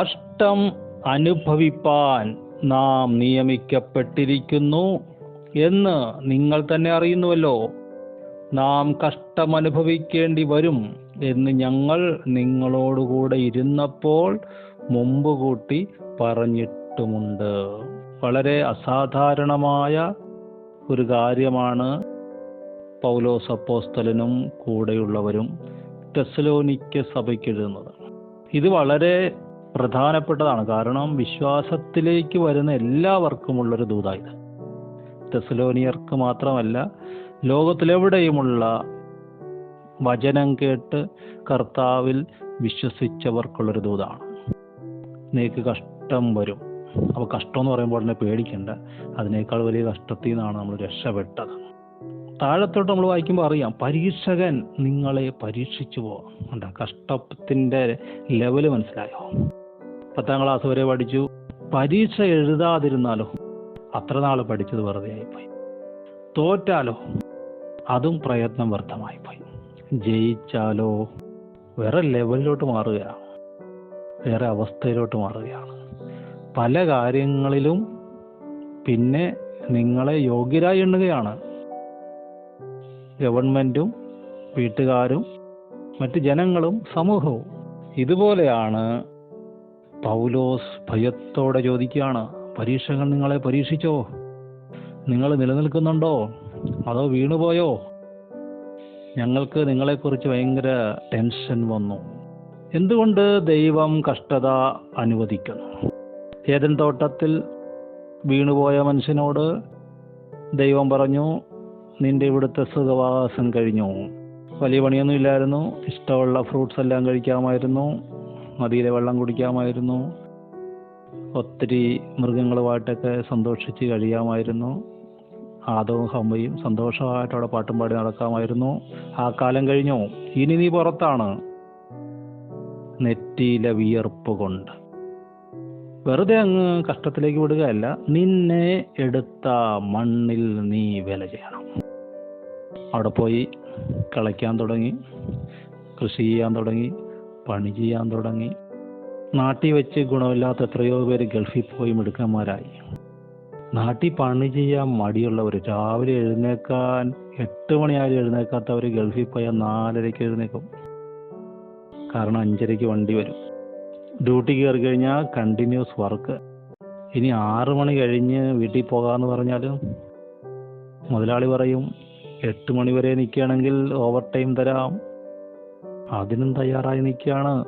കഷ്ടം അനുഭവിപ്പാൻ നാം നിയമിക്കപ്പെട്ടിരിക്കുന്നു എന്ന് നിങ്ങൾ തന്നെ അറിയുന്നുവല്ലോ. നാം കഷ്ടം അനുഭവിക്കേണ്ടി വരും എന്ന് ഞങ്ങൾ നിങ്ങളോടുകൂടെ ഇരുന്നപ്പോൾ മുമ്പ് കൂട്ടി പറഞ്ഞിട്ടുമുണ്ട്. വളരെ അസാധാരണമായ ഒരു കാര്യമാണ് പൗലോസ് അപ്പോസ്തലനും കൂടെയുള്ളവരും ടെസലോനിക്ക സഭയ്ക്ക് എഴുതുന്നത് ഇത് വളരെ പ്രധാനപ്പെട്ടതാണ്. കാരണം വിശ്വാസത്തിലേക്ക് വരുന്ന എല്ലാവർക്കുമുള്ളൊരു ദൂതായത് തെസലോനിയർക്ക് മാത്രമല്ല ലോകത്തിലെവിടെയുമുള്ള വചനം കേട്ട് കർത്താവിൽ വിശ്വസിച്ചവർക്കുള്ളൊരു ദൂതാണ്. നിനക്ക് കഷ്ടം വരും. അപ്പോൾ കഷ്ടം എന്ന് പറയുമ്പോൾ ഉടനെ പേടിക്കണ്ട. അതിനേക്കാൾ വലിയ കഷ്ടത്തിൽ നിന്നാണ് നമ്മൾ രക്ഷപ്പെട്ടത്. താഴത്തോട്ട് നമ്മൾ വായിക്കുമ്പോൾ അറിയാം പരീക്ഷകൻ നിങ്ങളെ പരീക്ഷിച്ചു പോകാം കഷ്ടത്തിന്റെ ലെവൽ മനസ്സിലായോ? പത്താം ക്ലാസ് വരെ പഠിച്ചു. പരീക്ഷ എഴുതാതിരുന്നാലോ? അത്ര നാൾ പഠിച്ചത് വെറുതെ ആയിപ്പോയി. തോറ്റാലോ? അതും പ്രയത്നം വ്യർത്ഥമായിപ്പോയി. ജയിച്ചാലോ? വേറെ ലെവലിലോട്ട് മാറുകയാണ്. വേറെ അവസ്ഥയിലോട്ട് മാറുകയാണ്. പല കാര്യങ്ങളിലും പിന്നെ നിങ്ങളെ യോഗ്യരായി എണ്ണുകയാണ്. ഗവൺമെന്റും വീട്ടുകാരും മറ്റ് ജനങ്ങളും സമൂഹവും. ഇതുപോലെയാണ് പൗലോസ് ഭയത്തോടെ ചോദിക്കുകയാണ് പരീക്ഷകൾ നിങ്ങളെ പരീക്ഷിച്ചോ? നിങ്ങൾ നിലനിൽക്കുന്നുണ്ടോ? അതോ വീണുപോയോ? ഞങ്ങൾക്ക് നിങ്ങളെക്കുറിച്ച് ഭയങ്കര ടെൻഷൻ വന്നു. എന്തുകൊണ്ട് ദൈവം കഷ്ടത അനുവദിക്കുന്നു? ഏതൻ തോട്ടത്തിൽ വീണുപോയ മനുഷ്യനോട് ദൈവം പറഞ്ഞു നിന്റെ ഇവിടുത്തെ സുഖവാസം കഴിഞ്ഞു. വലിയ പണിയൊന്നും ഇല്ലായിരുന്നു. ഇഷ്ടമുള്ള ഫ്രൂട്ട്സ് എല്ലാം കഴിക്കാമായിരുന്നു. നദിയിലെ വെള്ളം കുടിക്കാമായിരുന്നു. ഒത്തിരി മൃഗങ്ങളുമായിട്ടൊക്കെ സന്തോഷിച്ച് കഴിയാമായിരുന്നു. ആദവും ഹമ്മയും സന്തോഷമായിട്ട് അവിടെ പാട്ടും പാടി നടക്കാമായിരുന്നു. ആ കാലം കഴിഞ്ഞു. ഇനി നീ പുറത്താണ്. നെറ്റിയിലെ വിയർപ്പ് കൊണ്ട്. വെറുതെ അങ്ങ് കഷ്ടത്തിലേക്ക് വിടുകയല്ല. നിന്നെ എടുത്ത മണ്ണിൽ നീ വില ചെയ്യണം. അവിടെ പോയി കളയ്ക്കാൻ തുടങ്ങി. കൃഷി ചെയ്യാൻ തുടങ്ങി. പണി ചെയ്യാൻ തുടങ്ങി. നാട്ടിൽ വെച്ച് ഗുണമില്ലാത്ത എത്രയോ പേര് ഗൾഫിൽ പോയി മിടുക്കന്മാരായി. നാട്ടിൽ പണി ചെയ്യാൻ മടിയുള്ളവർ രാവിലെ എഴുന്നേക്കാൻ എട്ട് മണിയായാലും എഴുന്നേക്കാത്തവർ ഗൾഫിൽ പോയാൽ നാലരയ്ക്ക് എഴുന്നേക്കും കാരണം അഞ്ചരയ്ക്ക് വണ്ടി വരും. ഡ്യൂട്ടി കയറി കഴിഞ്ഞാൽ കണ്ടിന്യൂസ് വർക്ക്. ഇനി ആറ് മണി കഴിഞ്ഞ് വീട്ടിൽ പോകാമെന്ന് പറഞ്ഞാലും മുതലാളി പറയും എട്ട് മണി വരെ നിൽക്കുകയാണെങ്കിൽ ഓവർ ടൈം തരാം. അതിനും തയ്യാറായി നിൽക്കുകയാണ്.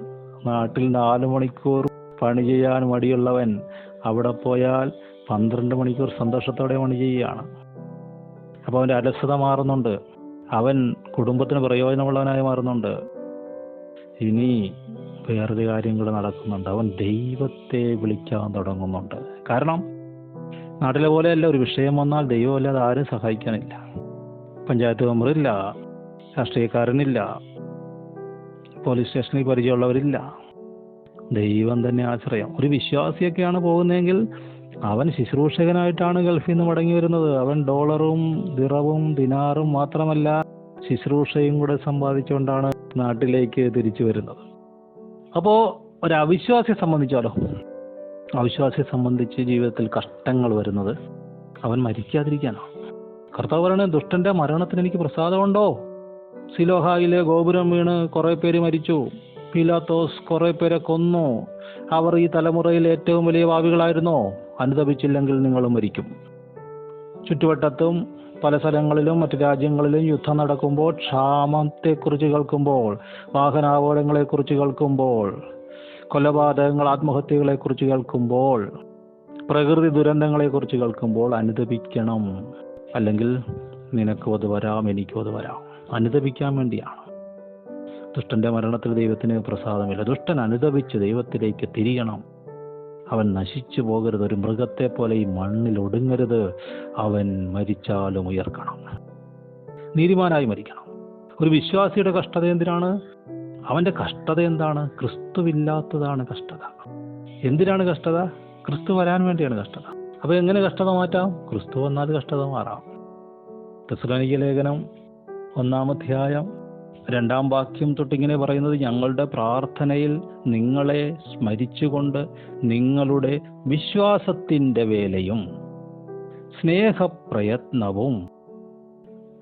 നാട്ടിൽ നാല് മണിക്കൂർ പണി ചെയ്യാൻ മടിയുള്ളവൻ അവിടെ പോയാൽ പന്ത്രണ്ട് മണിക്കൂർ സന്തോഷത്തോടെ പണി ചെയ്യുകയാണ്. അപ്പോൾ അവന്റെ അലസത മാറുന്നുണ്ട്. അവൻ കുടുംബത്തിന് പ്രയോജനമുള്ളവനായി മാറുന്നുണ്ട്. ഇനി വേറൊരു കാര്യം കൂടെ നടക്കുന്നുണ്ട്. അവൻ ദൈവത്തെ വിളിക്കാൻ തുടങ്ങുന്നുണ്ട്. കാരണം നാട്ടിലെ പോലെയല്ല ഒരു വിഷയം വന്നാൽ ദൈവമല്ലാതെ ആരും സഹായിക്കാനില്ല. പഞ്ചായത്ത് മെമ്പറില്ല രാഷ്ട്രീയക്കാരനില്ല. പോലീസ് സ്റ്റേഷനിൽ പരിചയമുള്ളവരില്ല. ദൈവം തന്നെ ആശ്രയം. ഒരു വിശ്വാസിയൊക്കെയാണ് പോകുന്നതെങ്കിൽ അവൻ ശുശ്രൂഷകനായിട്ടാണ് ഗൾഫിൽ നിന്ന് മടങ്ങി വരുന്നത്. അവൻ ഡോളറും ദിറവും ദിനാറും മാത്രമല്ല ശുശ്രൂഷയും കൂടെ സമ്പാദിച്ചുകൊണ്ടാണ് നാട്ടിലേക്ക് തിരിച്ചു വരുന്നത്. അപ്പോൾ ഒരു അവിശ്വാസിയെ സംബന്ധിച്ചാലോ? അവിശ്വാസിയെ സംബന്ധിച്ച് ജീവിതത്തിൽ കഷ്ടങ്ങൾ വരുന്നത് അവൻ മരിക്കാതിരിക്കാനോ കർത്താവ് പറയണേ ദുഷ്ടന്റെ മരണത്തിന് എനിക്ക് പ്രസാദമുണ്ടോ? സിലോഹായിലെ ഗോപുരം വീണ് കുറെ പേര് മരിച്ചു. പീലാത്തോസ് കുറെ പേരെ കൊന്നു. അവർ ഈ തലമുറയിൽ ഏറ്റവും വലിയ ഭാവികളായിരുന്നോ അനുദപിച്ചില്ലെങ്കിൽ നിങ്ങൾ മരിക്കും. ചുറ്റുവട്ടത്തും പല സ്ഥലങ്ങളിലും മറ്റു രാജ്യങ്ങളിലും യുദ്ധം നടക്കുമ്പോൾ ക്ഷാമത്തെക്കുറിച്ച് കേൾക്കുമ്പോൾ വാഹനാപകടങ്ങളെക്കുറിച്ച് കേൾക്കുമ്പോൾ കൊലപാതകങ്ങൾ ആത്മഹത്യകളെക്കുറിച്ച് കേൾക്കുമ്പോൾ പ്രകൃതി ദുരന്തങ്ങളെക്കുറിച്ച് കേൾക്കുമ്പോൾ അനുദപിക്കണം. അല്ലെങ്കിൽ നിനക്കും അത് വരാം എനിക്കും അത് വരാം. അനുദപിക്കാൻ വേണ്ടിയാണ്. ദുഷ്ടന്റെ മരണത്തിൽ ദൈവത്തിന് പ്രസാദമില്ല. ദുഷ്ടൻ അനുദപിച്ച് ദൈവത്തിലേക്ക് തിരിയണം. അവൻ നശിച്ചു പോകരുത്. ഒരു മൃഗത്തെ പോലെ ഈ മണ്ണിൽ ഒടുങ്ങരുത്. അവൻ മരിച്ചാലും ഉയർക്കണം. നീതിമാനായി മരിക്കണം. ഒരു വിശ്വാസിയുടെ കഷ്ടത എന്തിനാണ്? അവന്റെ കഷ്ടത എന്താണ്? ക്രിസ്തുവില്ലാത്തതാണ് കഷ്ടത. എന്തിനാണ് കഷ്ടത? ക്രിസ്തു വരാൻ വേണ്ടിയാണ് കഷ്ടത. അപ്പൊ എങ്ങനെ കഷ്ടത മാറ്റാം? ക്രിസ്തു വന്നാൽ കഷ്ടത മാറാം. തെസ്സലോനിക്ക ലേഖനം ഒന്നാമധ്യായം. രണ്ടാം വാക്യം തൊട്ടിങ്ങനെ പറയുന്നത് ഞങ്ങളുടെ പ്രാർത്ഥനയിൽ നിങ്ങളെ സ്മരിച്ചുകൊണ്ട് നിങ്ങളുടെ വിശ്വാസത്തിന്റെ വേലയും സ്നേഹപ്രയത്നവും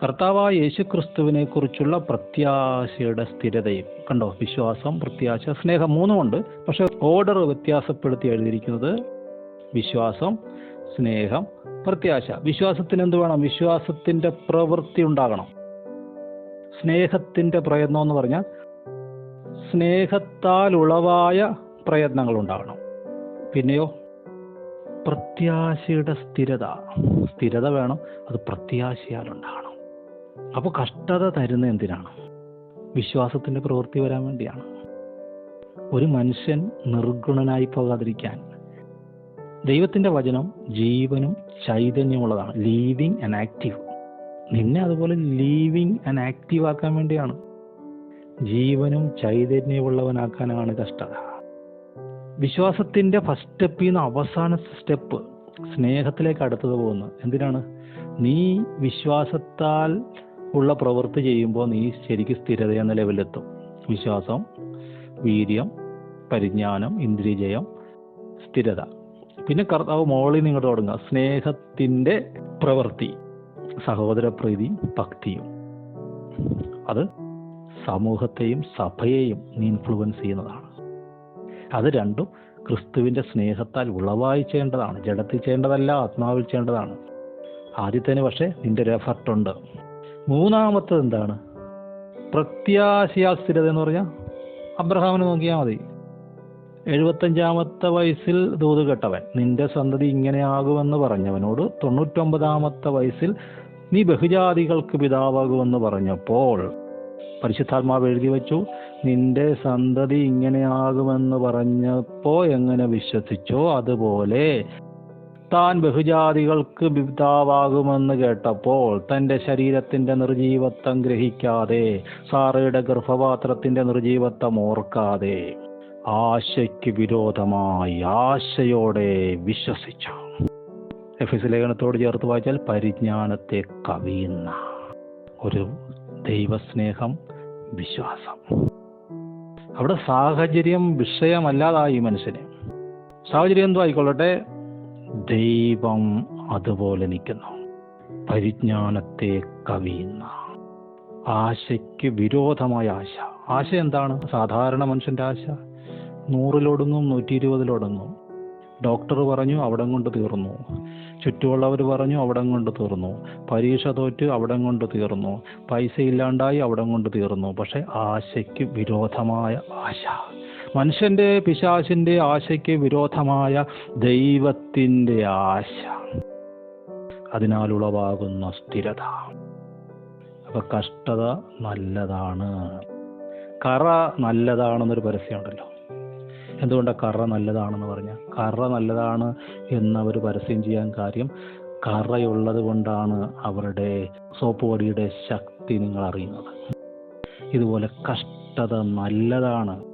കർത്താവായ യേശുക്രിസ്തുവിനെ കുറിച്ചുള്ള പ്രത്യാശയുടെ സ്ഥിരതയും. കണ്ടോ? വിശ്വാസം പ്രത്യാശ സ്നേഹം മൂന്നുമുണ്ട് പക്ഷെ ഓർഡർ വ്യത്യാസപ്പെടുത്തി എഴുതിയിരിക്കുന്നത് വിശ്വാസം സ്നേഹം പ്രത്യാശ. വിശ്വാസത്തിന് എന്ത് വേണം? വിശ്വാസത്തിന്റെ പ്രവൃത്തി ഉണ്ടാകണം. സ്നേഹത്തിന്റെ പ്രയത്നം എന്ന് പറഞ്ഞാൽ സ്നേഹത്താൽ ഉളവായ പ്രയത്നങ്ങൾ ഉണ്ടാകണം പിന്നെയോ പ്രത്യാശയുടെ സ്ഥിരത. സ്ഥിരത വേണം അത് പ്രത്യാശയാൽ ഉണ്ടാകണം അപ്പോൾ കഷ്ടത തരുന്ന എന്തിനാണ്? വിശ്വാസത്തിന്റെ പ്രവൃത്തി വരാൻ വേണ്ടിയാണ്. ഒരു മനുഷ്യൻ നിർഗുണനായി പോകാതിരിക്കാൻ ദൈവത്തിന്റെ വചനം ജീവനും ചൈതന്യമുള്ളതാണ്. ലീവിങ് ആൻഡ് ആക്റ്റീവ് നിന്നെ അതുപോലെ ലീവിങ് ആൻഡ് ആക്റ്റീവ് ആക്കാൻ വേണ്ടിയാണ്. ജീവനും ചൈതന്യമുള്ളവനാക്കാനാണ് കഷ്ടത. വിശ്വാസത്തിന്റെ ഫസ്റ്റ് സ്റ്റെപ്പിൽ നിന്ന് അവസാന സ്റ്റെപ്പ് സ്നേഹത്തിലേക്ക് അടുത്തത് പോകുന്നു. എന്തിനാണ്? നീ വിശ്വാസത്താൽ ഉള്ള പ്രവൃത്തി ചെയ്യുമ്പോൾ നീ ശരിക്കും സ്ഥിരത എന്ന ലെവലിലെത്തും വിശ്വാസം വീര്യം പരിജ്ഞാനം ഇന്ദ്രിയജയം സ്ഥിരത. പിന്നെ കർത്താവ് മോളിൽ നിങ്ങൾ തുടങ്ങുക. സ്നേഹത്തിന്റെ പ്രവൃത്തി. സഹോദരപ്രീതി ഭക്തിയും. അത് സമൂഹത്തെയും സഭയെയും ഇൻഫ്ലുവൻസ് ചെയ്യുന്നതാണ്. അത് രണ്ടും ക്രിസ്തുവിന്റെ സ്നേഹത്താൽ ഉളവായി ചെയ്യേണ്ടതാണ്. ജഡത്തിൽ ചെയ്യേണ്ടതല്ല ആത്മാവിൽ ചെയ്യേണ്ടതാണ്. ആദ്യത്തേന് പക്ഷേ നിന്റെ ഒരു എഫർട്ട് ഉണ്ട്. മൂന്നാമത്തത് എന്താണ്? പ്രത്യാശയാ സ്ഥിരത എന്ന് പറഞ്ഞാൽ അബ്രഹാമിനെ നോക്കിയാൽ മതി. എഴുപത്തഞ്ചാമത്തെ വയസ്സിൽ ദൂത് കെട്ടവൻ. നിന്റെ സന്തതി ഇങ്ങനെയാകുമെന്ന് പറഞ്ഞവനോട് തൊണ്ണൂറ്റൊമ്പതാമത്തെ വയസ്സിൽ നീ ബഹുജാതികൾക്ക് പിതാവാകുമെന്ന് പറഞ്ഞപ്പോൾ പരിശുദ്ധാത്മാവ് എഴുതി വെച്ചു നിന്റെ സന്തതി ഇങ്ങനെയാകുമെന്ന് പറഞ്ഞപ്പോ എങ്ങനെ വിശ്വസിച്ചോ അതുപോലെ താൻ ബഹുജാതികൾക്ക് പിതാവാകുമെന്ന് കേട്ടപ്പോൾ തന്റെ ശരീരത്തിന്റെ നിർജീവത്വം ഗ്രഹിക്കാതെ സാറയുടെ ഗർഭപാത്രത്തിന്റെ നിർജീവത്വം ഓർക്കാതെ ആശയ്ക്ക് വിരോധമായി ആശയോടെ വിശ്വസിച്ചു. എഫ് എസ് ലേഖനത്തോട് ചേർത്ത് വായിച്ചാൽ പരിജ്ഞാനത്തെ കവിയുന്ന ഒരു ദൈവസ്നേഹം വിശ്വാസം. അവിടെ സാഹചര്യം വിഷയമല്ലാതായി മനുഷ്യന്. സാഹചര്യം എന്തോ ആയിക്കൊള്ളട്ടെ? ദൈവം അതുപോലെ നിൽക്കുന്നു. പരിജ്ഞാനത്തെ കവിയുന്ന. ആശയ്ക്ക് വിരോധമായ ആശ. ആശ എന്താണ്? സാധാരണ മനുഷ്യന്റെ ആശ. നൂറിലൊടുങ്ങും നൂറ്റി ഇരുപതിലൊടുങ്ങും ഡോക്ടർ പറഞ്ഞു അവിടം കൊണ്ട് തീർന്നു. ചുറ്റുമുള്ളവർ പറഞ്ഞു അവിടം കൊണ്ട് തീർന്നു. പരീക്ഷ തോറ്റ് അവിടം കൊണ്ട് തീർന്നു. പൈസ ഇല്ലാണ്ടായി അവിടം കൊണ്ട് തീർന്നു. പക്ഷെ ആശയ്ക്ക് വിരോധമായ ആശ. മനുഷ്യന്റെ പിശാശിന്റെ ആശയ്ക്ക് വിരോധമായ ദൈവത്തിന്റെ ആശ. അതിനാൽ ഉളവാകുന്ന സ്ഥിരത. അപ്പൊ കഷ്ടത നല്ലതാണ്. കറ നല്ലതാണെന്നൊരു പരസ്യമുണ്ടല്ലോ. എന്തുകൊണ്ടാണ് കറ നല്ലതാണെന്ന് പറഞ്ഞാൽ കറ നല്ലതാണ് എന്നവർ പരസ്യം ചെയ്യാൻ കാര്യം കറയുള്ളത് കൊണ്ടാണ് അവരുടെ സോപ്പ് പൊടിയുടെ ശക്തി നിങ്ങൾ അറിയുന്നത് ഇതുപോലെ കഷ്ടത നല്ലതാണ്.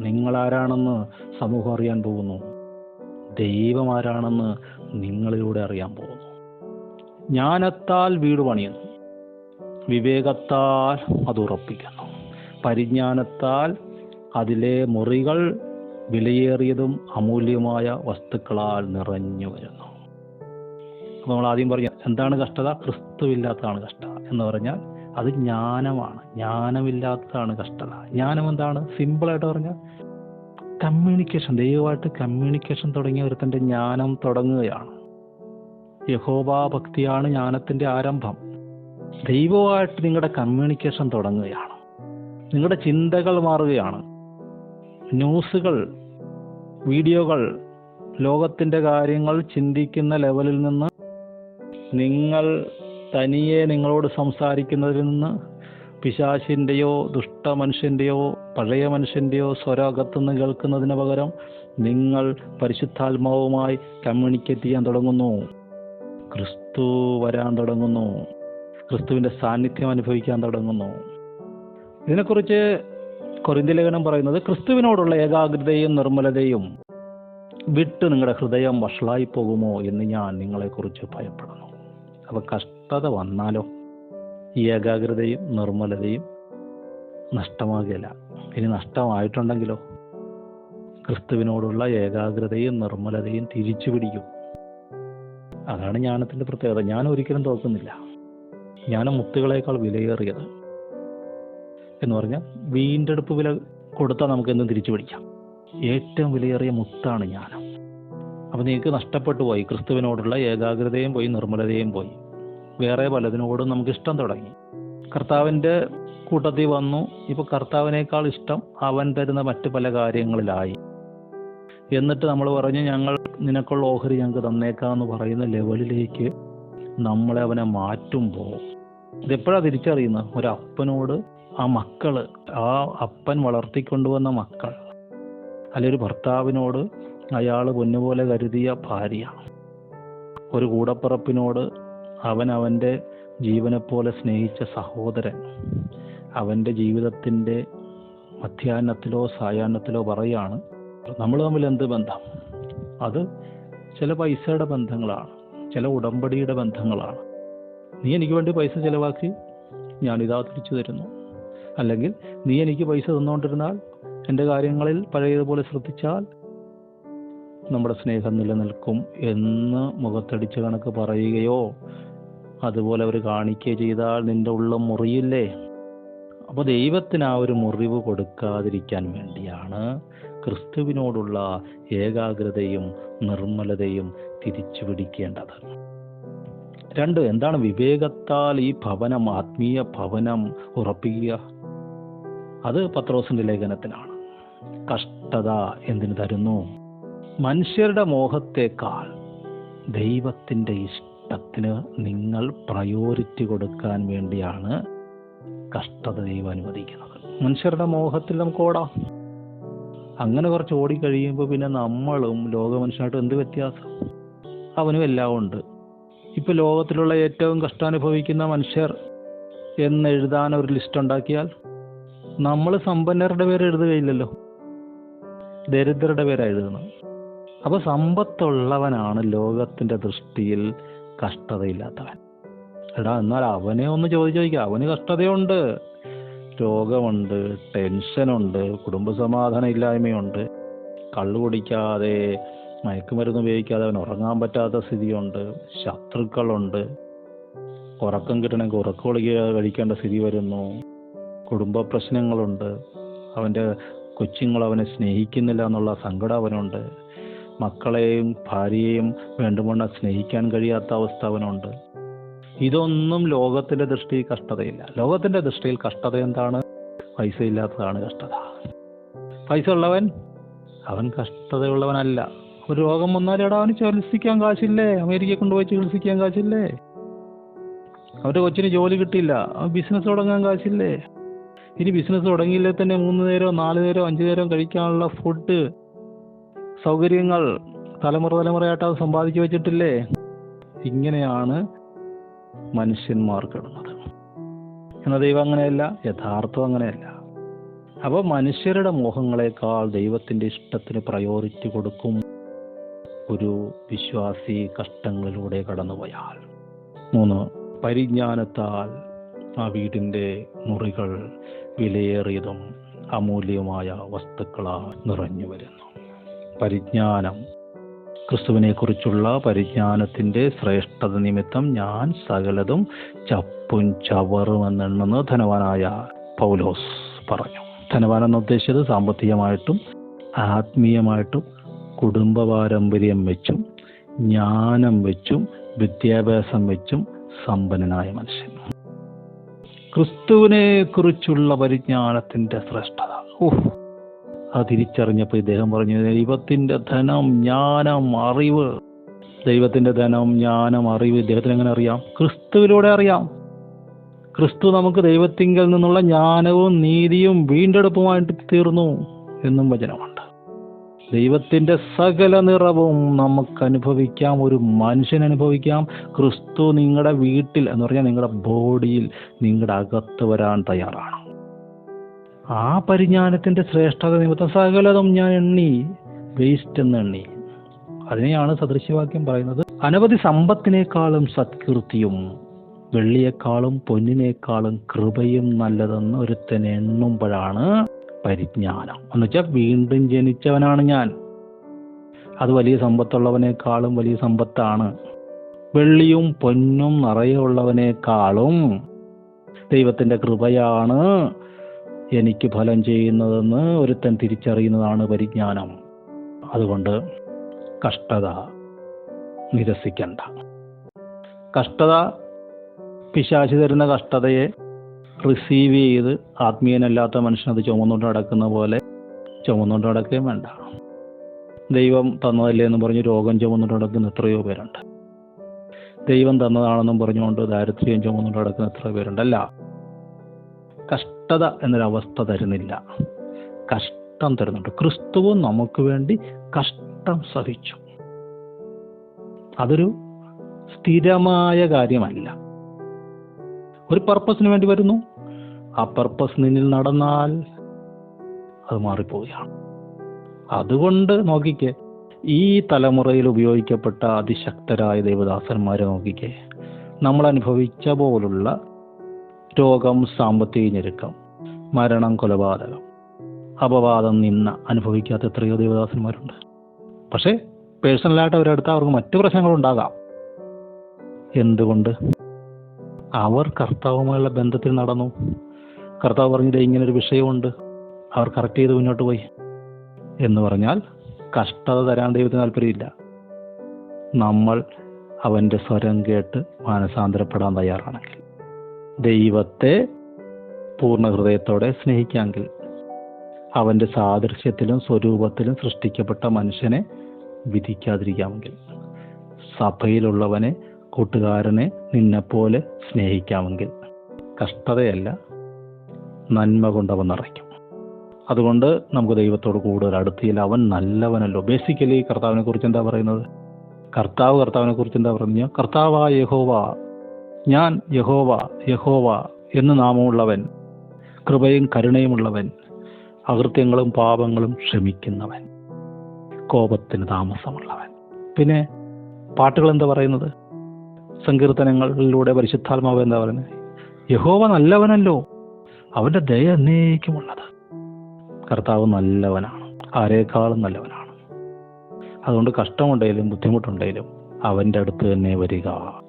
നിങ്ങൾ ആരാണെന്ന് സമൂഹം അറിയാൻ പോകുന്നു. ദൈവം ആരാണെന്ന് നിങ്ങളിലൂടെ അറിയാൻ പോകുന്നു. ജ്ഞാനത്താൽ വീട് പണിയുന്നു. വിവേകത്താൽ അത് ഉറപ്പിക്കുന്നു. പരിജ്ഞാനത്താൽ അതിലെ മുറികൾ വിലയേറിയതും അമൂല്യമായ വസ്തുക്കളാൽ നിറഞ്ഞു വരുന്നു. അപ്പോൾ നമ്മൾ ആദ്യം പറഞ്ഞു എന്താണ് കഷ്ടത? ക്രിസ്തുവില്ലാത്തതാണ് കഷ്ടത എന്ന് പറഞ്ഞാൽ അത് ജ്ഞാനമാണ്. ജ്ഞാനമില്ലാത്തതാണ് കഷ്ടത. ജ്ഞാനം എന്താണ്? സിമ്പിളായിട്ട് പറഞ്ഞാൽ കമ്മ്യൂണിക്കേഷൻ ദൈവമായിട്ട് കമ്മ്യൂണിക്കേഷൻ തുടങ്ങിയ ഒരുത്തന്റെ ജ്ഞാനം തുടങ്ങുകയാണ്. യഹോബാ ഭക്തിയാണ് ജ്ഞാനത്തിന്റെ ആരംഭം. ദൈവമായിട്ട് നിങ്ങളുടെ കമ്മ്യൂണിക്കേഷൻ തുടങ്ങുകയാണ്. നിങ്ങളുടെ ചിന്തകൾ മാറുകയാണ്. ന്യൂസുകൾ വീഡിയോകൾ ലോകത്തിന്റെ കാര്യങ്ങൾ ചിന്തിക്കുന്ന ലെവലിൽ നിന്ന് നിങ്ങൾ തനിയെ നിങ്ങളോട് സംസാരിക്കുന്നതിൽ നിന്ന് പിശാശിന്റെയോ ദുഷ്ട മനുഷ്യന്റെയോ പഴയ മനുഷ്യന്റെയോ സ്വരകത്തുനിന്ന് കേൾക്കുന്നതിന് പകരം നിങ്ങൾ പരിശുദ്ധാത്മാവുമായി കമ്മ്യൂണിക്കേറ്റ് ചെയ്യാൻ തുടങ്ങുന്നു. ക്രിസ്തു വരാൻ തുടങ്ങുന്നു. ക്രിസ്തുവിന്റെ സാന്നിധ്യം അനുഭവിക്കാൻ തുടങ്ങുന്നു. ഇതിനെക്കുറിച്ച് കൊറിന്ത്യ ലേഖനം പറയുന്നത് ക്രിസ്തുവിനോടുള്ള ഏകാഗ്രതയും നിർമ്മലതയും വിട്ട് നിങ്ങളുടെ ഹൃദയം വഷളായി പോകുമോ എന്ന് ഞാൻ നിങ്ങളെക്കുറിച്ച് ഭയപ്പെടുന്നു. അപ്പോൾ കഷ്ടത വന്നാലോ? ഈ ഏകാഗ്രതയും നിർമ്മലതയും നഷ്ടമാകില്ല ഇനി നഷ്ടമായിട്ടുണ്ടെങ്കിലോ? ക്രിസ്തുവിനോടുള്ള ഏകാഗ്രതയും നിർമ്മലതയും തിരിച്ചു പിടിക്കും. അതാണ് ജ്ഞാനത്തിന്റെ പ്രത്യേകത. ഞാൻ ഒരിക്കലും തോക്കുന്നില്ല ജ്ഞാനം മുത്തുകളേക്കാൾ വിലയേറിയത് എന്ന് പറഞ്ഞാൽ വീണ്ടെടുപ്പ് വില കൊടുത്താൽ നമുക്ക് എന്തും തിരിച്ചു പിടിക്കാം. ഏറ്റവും വിലയേറിയ മുത്താണ് ജ്ഞാനം. അപ്പം നിങ്ങൾക്ക് നഷ്ടപ്പെട്ടു പോയി. ക്രിസ്തുവിനോടുള്ള ഏകാഗ്രതയും പോയി നിർമ്മലതയും പോയി. വേറെ പലതിനോടും നമുക്ക് ഇഷ്ടം തുടങ്ങി. കർത്താവിന്റെ കൂട്ടത്തിൽ വന്നു. ഇപ്പോൾ കർത്താവിനേക്കാൾ ഇഷ്ടം അവൻ തരുന്ന മറ്റ് പല കാര്യങ്ങളിലായി. എന്നിട്ട് നമ്മൾ പറഞ്ഞു ഞങ്ങൾ നിനക്കുള്ള ഓഹരി ഞങ്ങൾക്ക് തന്നേക്കാന്ന് പറയുന്ന ലെവലിലേക്ക് നമ്മളെ അവനെ മാറ്റുമ്പോൾ ഇതെപ്പോഴാണ് തിരിച്ചറിയുന്നത്? ഒരപ്പനോട് ആ മക്കൾ ആ അപ്പൻ വളർത്തിക്കൊണ്ടുവന്ന മക്കൾ അല്ലെ ഒരു ഭർത്താവിനോട് അയാൾ പൊന്നുപോലെ കരുതിയ ഭാര്യ ഒരു കൂടപ്പിറപ്പിനോട് അവൻ അവന്റെ ജീവനെപ്പോലെ സ്നേഹിച്ച സഹോദരൻ അവന്റെ ജീവിതത്തിന്റെ മധ്യാഹ്നത്തിലോ സായാഹ്നത്തിലോ പറയാണ് നമ്മൾ തമ്മിൽ എന്ത് ബന്ധം? അത് ചില പൈസയുടെ ബന്ധങ്ങളാണ് ചില ഉടമ്പടിയുടെ ബന്ധങ്ങളാണ്. നീ എനിക്ക് വേണ്ടി പൈസ ചിലവാക്കി ഞാനിതാ തിരിച്ചു തരുന്നു. അല്ലെങ്കിൽ നീ എനിക്ക് പൈസ തന്നുകൊണ്ടിരുന്നാൽ എന്റെ കാര്യങ്ങളിൽ പഴയതുപോലെ ശ്രദ്ധിച്ചാൽ നമ്മുടെ സ്നേഹം നിലനിൽക്കും എന്ന് മുഖത്തടിച്ച് കണക്ക് പറയുകയോ അതുപോലെ അവർ കാണിക്കുകയോ ചെയ്താൽ നിന്റെ ഉള്ളം മുറിയില്ലേ? അപ്പോൾ ദൈവത്തിന് ആ ഒരു മുറിവ് കൊടുക്കാതിരിക്കാൻ വേണ്ടിയാണ് ക്രിസ്തുവിനോടുള്ള ഏകാഗ്രതയും നിർമ്മലതയും തിരിച്ചു പിടിക്കേണ്ടത്. രണ്ട് എന്താണ് വിവേകത്താൽ ഈ ഭവനം ആത്മീയ ഭവനം ഉറപ്പിക്കുക? അത് പത്രോസിന്റെ ലേഖനത്തിലാണ്. കഷ്ടത എന്തിനു തരുന്നു? മനുഷ്യരുടെ മോഹത്തേക്കാൾ ദൈവത്തിന്റെ ഇഷ്ടത്തിന് നിങ്ങൾ പ്രയോറിറ്റി കൊടുക്കാൻ വേണ്ടിയാണ് കഷ്ടത ദൈവം അനുവദിക്കുന്നത്. മനുഷ്യരുടെ മോഹത്തിൽ നമുക്ക് ഓടാം. അങ്ങനെ കുറച്ച് ഓടിക്കഴിയുമ്പോൾ പിന്നെ നമ്മളും ലോക ലോകമനുഷ്യനായിട്ട് എന്ത് വ്യത്യാസം? അവനും എല്ലാം ഉണ്ട്. ഇപ്പോൾ ലോകത്തിലുള്ള ഏറ്റവും കഷ്ടം അനുഭവിക്കുന്ന മനുഷ്യർ എന്നെഴുതാൻ ഒരു ലിസ്റ്റ് ഉണ്ടാക്കിയാൽ നമ്മൾ സമ്പന്നരുടെ പേര് എഴുതുകയില്ലല്ലോ ദരിദ്രരുടെ പേരാണ് എഴുതുന്നത്. അപ്പൊ സമ്പത്തുള്ളവനാണ് ലോകത്തിന്റെ ദൃഷ്ടിയിൽ കഷ്ടതയില്ലാത്തവൻ. എടാ എന്നാൽ അവനെ ഒന്ന് ചോദിച്ചു ചോദിക്കുക അവന് കഷ്ടതയുണ്ട്. രോഗമുണ്ട് ടെൻഷനുണ്ട് കുടുംബസമാധാന ഇല്ലായ്മയുണ്ട് കള്ളു കുടിക്കാതെ മയക്കുമരുന്ന് ഉപയോഗിക്കാതെ അവൻ ഉറങ്ങാൻ പറ്റാത്ത സ്ഥിതിയുണ്ട്. ശത്രുക്കളുണ്ട്. ഉറക്കം കിട്ടണമെങ്കിൽ ഉറക്കം കഴിക്കേണ്ട സ്ഥിതി വരുന്നു. കുടുംബ പ്രശ്നങ്ങളുണ്ട്. അവന്റെ കൊച്ചുങ്ങൾ അവനെ സ്നേഹിക്കുന്നില്ല എന്നുള്ള സങ്കടം അവനുണ്ട്. മക്കളെയും ഭാര്യയെയും വേണ്ടുമണ്ണം സ്നേഹിക്കാൻ കഴിയാത്ത അവസ്ഥ അവനുണ്ട്. ഇതൊന്നും ലോകത്തിന്റെ ദൃഷ്ടിയിൽ കഷ്ടതയില്ല. ലോകത്തിന്റെ ദൃഷ്ടിയിൽ കഷ്ടത എന്താണ്? പൈസ ഇല്ലാത്തതാണ് കഷ്ടത. പൈസ ഉള്ളവൻ അവൻ കഷ്ടതയുള്ളവനല്ല. ഒരു രോഗം വന്നാലേടാ അവന് ചികിത്സിക്കാൻ കാശില്ലേ? അമേരിക്കയിൽ കൊണ്ടുപോയി ചികിത്സിക്കാൻ കാശില്ലേ? അവരുടെ കൊച്ചിന് ജോലി കിട്ടിയില്ല. അവൻ ബിസിനസ് തുടങ്ങാൻ കാശില്ലേ? ഇനി ബിസിനസ് തുടങ്ങിയില്ലേ തന്നെ മൂന്ന് നേരോ നാല് നേരോ അഞ്ച് നേരം കഴിക്കാനുള്ള ഫുഡ് സൗകര്യങ്ങൾ തലമുറ തലമുറയായിട്ട് അത് സമ്പാദിച്ചു വെച്ചിട്ടില്ലേ? ഇങ്ങനെയാണ് മനുഷ്യന്മാർ കിടന്നത്. എന്നാൽ ദൈവം അങ്ങനെയല്ല യഥാർത്ഥം അങ്ങനെയല്ല. അപ്പോൾ മനുഷ്യരുടെ മോഹങ്ങളെക്കാൾ ദൈവത്തിന്റെ ഇഷ്ടത്തിന് പ്രയോറിറ്റി കൊടുക്കും ഒരു വിശ്വാസി കഷ്ടങ്ങളിലൂടെ കടന്നുപോയാൽ. മൂന്ന് പരിജ്ഞാനത്താൽ ആ വീടിന്റെ മുറികൾ വിലയേറിയതും അമൂല്യവുമായ വസ്തുക്കളാൽ നിറഞ്ഞു വരുന്നു. പരിജ്ഞാനം. ക്രിസ്തുവിനെക്കുറിച്ചുള്ള പരിജ്ഞാനത്തിന്റെ ശ്രേഷ്ഠത നിമിത്തം ഞാൻ സകലതും ചപ്പും ചവറും എന്നെണ്ണുന്ന ധനവാനായ പൗലോസ് പറഞ്ഞു. ധനവാനെന്ന് ഉദ്ദേശിച്ചത് സാമ്പത്തികമായിട്ടും ആത്മീയമായിട്ടും കുടുംബ പാരമ്പര്യം വെച്ചും ജ്ഞാനം വെച്ചും വിദ്യാഭ്യാസം വെച്ചും സമ്പന്നനായ മനുഷ്യൻ. ക്രിസ്തുവിനെ കുറിച്ചുള്ള പരിജ്ഞാനത്തിന്റെ ശ്രേഷ്ഠത. ഓഹ് അത് തിരിച്ചറിഞ്ഞപ്പോൾ ഇദ്ദേഹം പറഞ്ഞു ദൈവത്തിന്റെ ധനം ജ്ഞാനം അറിവ്. ദൈവത്തിന്റെ ധനം ജ്ഞാനം അറിവ് ഇദ്ദേഹത്തിന് എങ്ങനെ അറിയാം? ക്രിസ്തുവിലൂടെ അറിയാം. ക്രിസ്തു നമുക്ക് ദൈവത്തിങ്കൽ നിന്നുള്ള ജ്ഞാനവും നീതിയും വീണ്ടെടുപ്പുമായിട്ട് തീർന്നു എന്നും വചനമുണ്ട് ദൈവത്തിന്റെ സകല നിറവും നമുക്ക് അനുഭവിക്കാം ഒരു മനുഷ്യൻ അനുഭവിക്കാം. ക്രിസ്തു നിങ്ങളുടെ വീട്ടിൽ എന്ന് പറഞ്ഞാൽ നിങ്ങളുടെ ബോഡിയിൽ നിങ്ങളുടെ അകത്ത് വരാൻ തയ്യാറാണ്. ആ പരിജ്ഞാനത്തിന്റെ ശ്രേഷ്ഠത നിമിത്തം സകലതും ഞാൻ എണ്ണി വേസ്റ്റ് എന്ന് എണ്ണി. അതിനെയാണ് സദൃശ്യവാക്യം പറയുന്നത്. അനവധി സമ്പത്തിനേക്കാളും സത്കീർത്തിയും വെള്ളിയേക്കാളും പൊന്നിനേക്കാളും കൃപയും നല്ലതെന്ന് ഒരുത്തൻ എണ്ണുമ്പോഴാണ് പരിജ്ഞാനം. എന്ന് വെച്ചാൽ വീണ്ടും ജനിച്ചവനാണ് ഞാൻ. അത് വലിയ സമ്പത്തുള്ളവനേക്കാളും വലിയ സമ്പത്താണ്. വെള്ളിയും പൊന്നും നിറയുള്ളവനേക്കാളും ദൈവത്തിന്റെ കൃപയാണ് എനിക്ക് ഫലം ചെയ്യുന്നതെന്ന് ഒരുത്തൻ തിരിച്ചറിയുന്നതാണ് പരിജ്ഞാനം. അതുകൊണ്ട് കഷ്ടത നിരസിക്കണ്ട. കഷ്ടത പിശാശി തരുന്ന കഷ്ടതയെ റിസീവ് ചെയ്ത് ആത്മീയനല്ലാത്ത മനുഷ്യൻ അത് ചുമന്നുകൊണ്ട് നടക്കുന്ന പോലെ ചുമന്നുകൊണ്ട് നടക്കുകയും വേണ്ട. ദൈവം തന്നതല്ലേ എന്ന് പറഞ്ഞ് രോഗം ചുമന്നുകൊണ്ട് നടക്കുന്ന എത്രയോ പേരുണ്ട്. ദൈവം തന്നതാണെന്നും പറഞ്ഞുകൊണ്ട് ദാരിദ്ര്യം ചുമന്നുകൊണ്ട് നടക്കുന്ന എത്രയോ അല്ല കഷ്ടത എന്നൊരവസ്ഥ തരുന്നില്ല. കഷ്ടം തരുന്നുണ്ട്. ക്രിസ്തുവും നമുക്ക് വേണ്ടി കഷ്ടം സഹിച്ചു. അതൊരു സ്ഥിരമായ കാര്യമല്ല. ഒരു പർപ്പസിന് വേണ്ടി വരുന്നു. ആ പർപ്പസ് നിന്നിൽ നടന്നാൽ അത് മാറിപ്പോവുകയാണ്. അതുകൊണ്ട് നോക്കിക്കേ ഈ തലമുറയിൽ ഉപയോഗിക്കപ്പെട്ട അതിശക്തരായ ദൈവദാസന്മാരെ നോക്കിക്കേ നമ്മൾ അനുഭവിച്ച പോലുള്ള രോഗം സാമ്പത്തിക ഞെരുക്കം മരണം കൊലപാതകം അപവാദം നിന്ന അനുഭവിക്കാത്ത എത്രയോ ദൈവദാസന്മാരുണ്ട്. പക്ഷേ പേഴ്സണലായിട്ട് അവരെടുത്ത അവർക്ക് മറ്റു പ്രശ്നങ്ങളുണ്ടാകാം. എന്തുകൊണ്ട്? അവർ കർത്താവുമായുള്ള ബന്ധത്തിൽ നടന്നു. കർത്താവ് പറഞ്ഞത് ഒരു വിഷയമുണ്ട്. അവർ കറക്റ്റ് ചെയ്ത് മുന്നോട്ട് പോയി. എന്ന് പറഞ്ഞാൽ കഷ്ടത തരാൻ ദൈവത്തിന് താല്പര്യമില്ല. നമ്മൾ അവന്റെ സ്വരം കേട്ട് മാനസാന്തരപ്പെടാൻ തയ്യാറാണെങ്കിൽ ദൈവത്തെ പൂർണ ഹൃദയത്തോടെ സ്നേഹിക്കാമെങ്കിൽ അവന്റെ സാദൃശ്യത്തിലും സ്വരൂപത്തിലും സൃഷ്ടിക്കപ്പെട്ട മനുഷ്യനെ വിധിക്കാതിരിക്കാമെങ്കിൽ സഭയിലുള്ളവനെ കൂട്ടുകാരനെ നിന്നെപ്പോലെ സ്നേഹിക്കാമെങ്കിൽ കഷ്ടതയല്ല നന്മ കൊണ്ട് അവൻ നിറയ്ക്കും. അതുകൊണ്ട് നമുക്ക് ദൈവത്തോട് കൂടുതൽ അടുത്തിയിൽ അവൻ നല്ലവനല്ലോ. ബേസിക്കലി കർത്താവിനെ കുറിച്ച് എന്താ പറയുന്നത്? കർത്താവ് കർത്താവിനെ കുറിച്ച് എന്താ പറയുന്നത് കർത്താവ യഹോവ ഞാൻ യഹോവ യഹോവ എന്ന് നാമമുള്ളവൻ കൃപയും കരുണയുമുള്ളവൻ അകൃത്യങ്ങളും പാപങ്ങളും ക്ഷമിക്കുന്നവൻ കോപത്തിന് താമസമുള്ളവൻ. പിന്നെ പാട്ടുകൾ എന്താ പറയുന്നത്? സങ്കീർത്തനങ്ങളിലൂടെ പരിശുദ്ധാത്മാവ് എന്താ പറയുന്നത്? യഹോവ നല്ലവനല്ലോ. അവന്റെ ദയ എന്നേക്കുമുള്ളത് കർത്താവ് നല്ലവനാണ്. ആരേക്കാളും നല്ലവനാണ്. അതുകൊണ്ട് കഷ്ടമുണ്ടെങ്കിലും ബുദ്ധിമുട്ടുണ്ടെങ്കിലും അവന്റെ അടുത്ത് തന്നെ വരിക.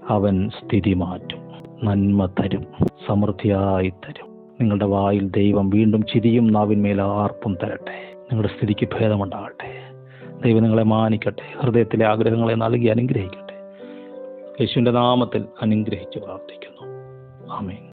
അവൻ സ്ഥിതി മാറ്റും. നന്മ തരും. സമൃദ്ധിയായി തരും. നിങ്ങളുടെ വായിൽ ദൈവം വീണ്ടും ചിരിയും നാവിന്മേൽ ആർപ്പും തരട്ടെ. നിങ്ങളുടെ സ്ഥിതിക്ക് ഭേദമുണ്ടാകട്ടെ. ദൈവം നിങ്ങളെ മാനിക്കട്ടെ. ഹൃദയത്തിലെ ആഗ്രഹങ്ങളെ നൽകി അനുഗ്രഹിക്കട്ടെ. യേശുവിന്റെ നാമത്തിൽ അനുഗ്രഹിച്ച് പ്രാർത്ഥിക്കുന്നു. ആമേൻ.